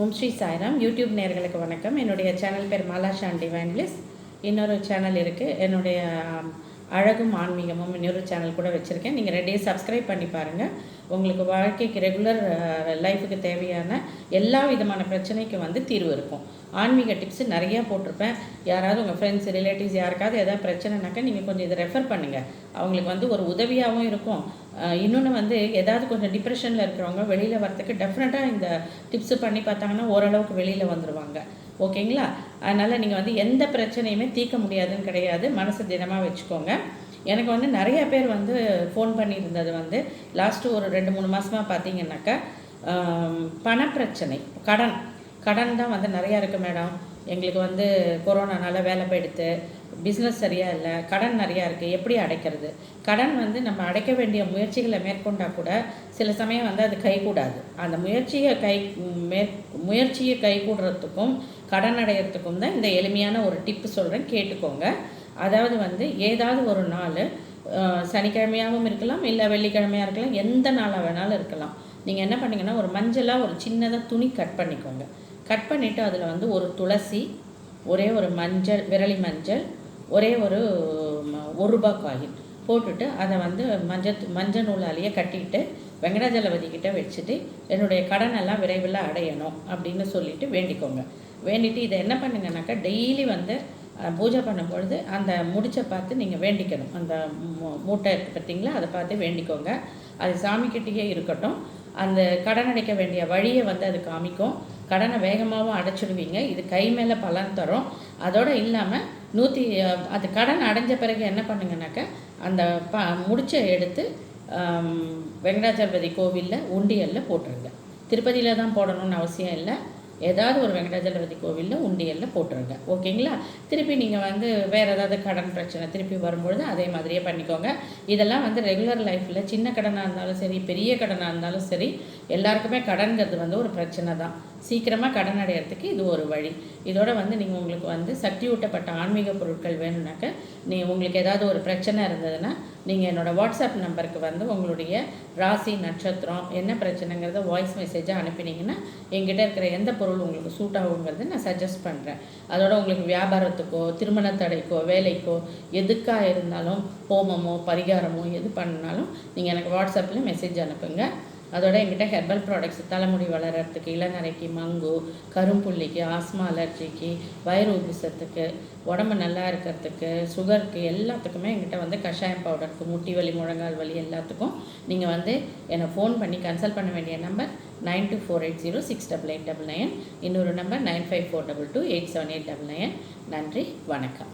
ஓம் Sri Sairam. YouTube நேர்களுக்கு வணக்கம். என்னுடைய சேனல் பேர் மாலாஷா அண்ட் டிவைன் பிளிஸ் இன்னொரு சேனல் இருக்குது என்னுடைய அழகும் ஆன்மீகமும் இன்னொரு சேனல் கூட வச்சுருக்கேன். நீங்கள் ரெண்டையும் சப்ஸ்கிரைப் பண்ணி பாருங்கள் உங்களுக்கு வாழ்க்கைக்கு ரெகுலர் லைஃபுக்கு தேவையான எல்லா விதமான பிரச்சனைக்கும் வந்து தீர்வு இருக்கும். ஆன்மீக டிப்ஸ் நிறையா போட்டிருப்பேன். யாராவது உங்கள் ஃப்ரெண்ட்ஸ் ரிலேட்டிவ்ஸ் யாருக்காவது எதாவது பிரச்சனைனாக்கா நீங்கள் கொஞ்சம் இதை ரெஃபர் பண்ணுங்கள் அவங்களுக்கு வந்து ஒரு உதவியாகவும் இருக்கும். இன்னொன்று வந்து ஏதாவது கொஞ்சம் டிப்ரெஷனில் இருக்கிறவங்க வெளியில் வரத்துக்கு டெஃபினட்டாக இந்த டிப்ஸ் பண்ணி பார்த்தாங்கன்னா ஓரளவுக்கு வெளியில் வந்துடுவாங்க ஓகேங்களா அதனால் நீங்கள் வந்து எந்த பிரச்சனையுமே தீர்க்க முடியாதுன்னு கிடையாது. மனசு தினமாக வச்சுக்கோங்க. எனக்கு வந்து நிறைய பேர் வந்து ஃபோன் பண்ணியிருந்தது வந்து லாஸ்ட்டு ஒரு ரெண்டு மூணு மாதமாக பார்த்தீங்கன்னாக்கா பணப்பிரச்சனை கடன். கடன் தான் வந்து நிறையா இருக்குது மேடம் எங்களுக்கு வந்து கொரோனானால வேலை போயிடுத்து பிஸ்னஸ் சரியாக இல்லை கடன் நிறையா இருக்குது எப்படி அடைக்கிறது? கடன் வந்து நம்ம அடைக்க வேண்டிய முயற்சிகளை மேற்கொண்டால் கூட சில சமயம் வந்து அது கைகூடாது. அந்த முயற்சியை கை மேற் முயற்சியை கைகூடுறதுக்கும் கடன் அடையிறதுக்கும் தான் இந்த எளிமையான ஒரு டிப்பு சொல்கிறேன் கேட்டுக்கோங்க. அதாவது வந்து ஏதாவது ஒரு நாள் சனிக்கிழமையாகவும் இருக்கலாம் இல்லை வெள்ளிக்கிழமையாக இருக்கலாம் எந்த நாளாக வேணாலும் இருக்கலாம். நீங்கள் என்ன பண்ணீங்கன்னா ஒரு மஞ்சளாக ஒரு சின்னதாக துணி கட் பண்ணிக்கோங்க. கட் பண்ணிவிட்டு அதில் வந்து ஒரு துளசி ஒரே ஒரு மஞ்சள் விரலி மஞ்சள் ஒரே ஒரு ஒரு ரூபா காயின் போட்டுட்டு அதை வந்து மஞ்சள் மஞ்சள் நூலாலேயே கட்டிட்டு வெங்கடாஜலபதிக்கிட்ட வச்சுட்டு என்னுடைய கடன் எல்லாம் விரைவில் அடையணும் அப்படின்னு சொல்லிட்டு வேண்டிக்கோங்க. வேண்டிட்டு இதை என்ன பண்ணுங்கனாக்கா டெய்லி வந்து பூஜை பண்ணும்பொழுது அந்த முடிச்சை பார்த்து நீங்கள் வேண்டிக்கணும். அந்த மூ- மூட்டை இருக்குது பார்த்தீங்களா அதை பார்த்து வேண்டிக்கோங்க. அது சாமிக்கிட்டேயே இருக்கட்டும். அந்த கடன் அடைக்க வேண்டிய வழியை வந்து அது காமிக்கும். கடனை வேகமாகவும் அடைச்சிடுவீங்க. இது கை மேலே பலன் தரும். அதோடு இல்லாமல் நூற்றி அது கடன் அடைஞ்ச பிறகு என்ன பண்ணுங்கனாக்கா அந்த ப முடிச்சை எடுத்து வெங்கடாச்சலபதி கோவிலில் உண்டியலில் போட்டுருங்க. திருப்பதியில் தான் போடணும்னு அவசியம் இல்லை. ஏதாவது ஒரு வெங்கடாஜலபதி கோவிலில் உண்டியலில் போட்டுருங்க. ஓகேங்களா? திருப்பி நீங்கள் வந்து வேறு ஏதாவது கடன் பிரச்சனை திருப்பி வரும்பொழுது அதே மாதிரியே பண்ணிக்கோங்க. இதெல்லாம் வந்து ரெகுலர் லைஃப்பில் சின்ன கடனாக இருந்தாலும் சரி பெரிய கடனாக இருந்தாலும் சரி எல்லாருக்குமே கடன்கிறது வந்து ஒரு பிரச்சனை தான் சீக்கிரமாக கடன் அடையிறதுக்கு இது ஒரு வழி. இதோட வந்து நீங்கள் உங்களுக்கு வந்து சக்தி ஊட்டப்பட்ட ஆன்மீக பொருட்கள் வேணும்னாக்க நீ உங்களுக்கு ஏதாவது ஒரு பிரச்சனை இருந்ததுன்னா நீங்கள் என்னோடய வாட்ஸ்அப் நம்பருக்கு வந்து உங்களுடைய ராசி நட்சத்திரம் என்ன பிரச்சனைங்கிறத வாய்ஸ் மெசேஜாக அனுப்பினீங்கன்னா எங்கிட்ட இருக்கிற எந்த பொருள் உங்களுக்கு சூட் ஆகுங்கிறத நான் சஜஸ்ட் பண்ணுறேன் அதோட உங்களுக்கு வியாபாரத்துக்கோ திருமண தடைக்கோ வேலைக்கோ எதுக்காக இருந்தாலும் ஹோமமோ பரிகாரமோ எது பண்ணாலும் நீங்கள் எனக்கு வாட்ஸ்அப்பில் மெசேஜ் அனுப்புங்க. அதோட எங்கிட்ட ஹெர்பல் ப்ராடக்ட்ஸ் தலைமுடி வளர்கிறதுக்கு இளநரைக்கு மங்கு கரும்புள்ளிக்கு ஆஸ்மா அலர்ஜிக்கு வயிறு உபிசத்துக்கு உடம்பு நல்லா இருக்கிறதுக்கு சுகருக்கு எல்லாத்துக்குமே என்கிட்ட வந்து கஷாயம் பவுடருக்கு முட்டி வலி முழங்கால் வலி எல்லாத்துக்கும் நீங்கள் வந்து என்னை ஃபோன் பண்ணி கன்சல்ட் பண்ண வேண்டிய number nine two four eight zero six double eight double nine இன்னொரு number nine five four double two eight seven eight double nine நன்றி வணக்கம்.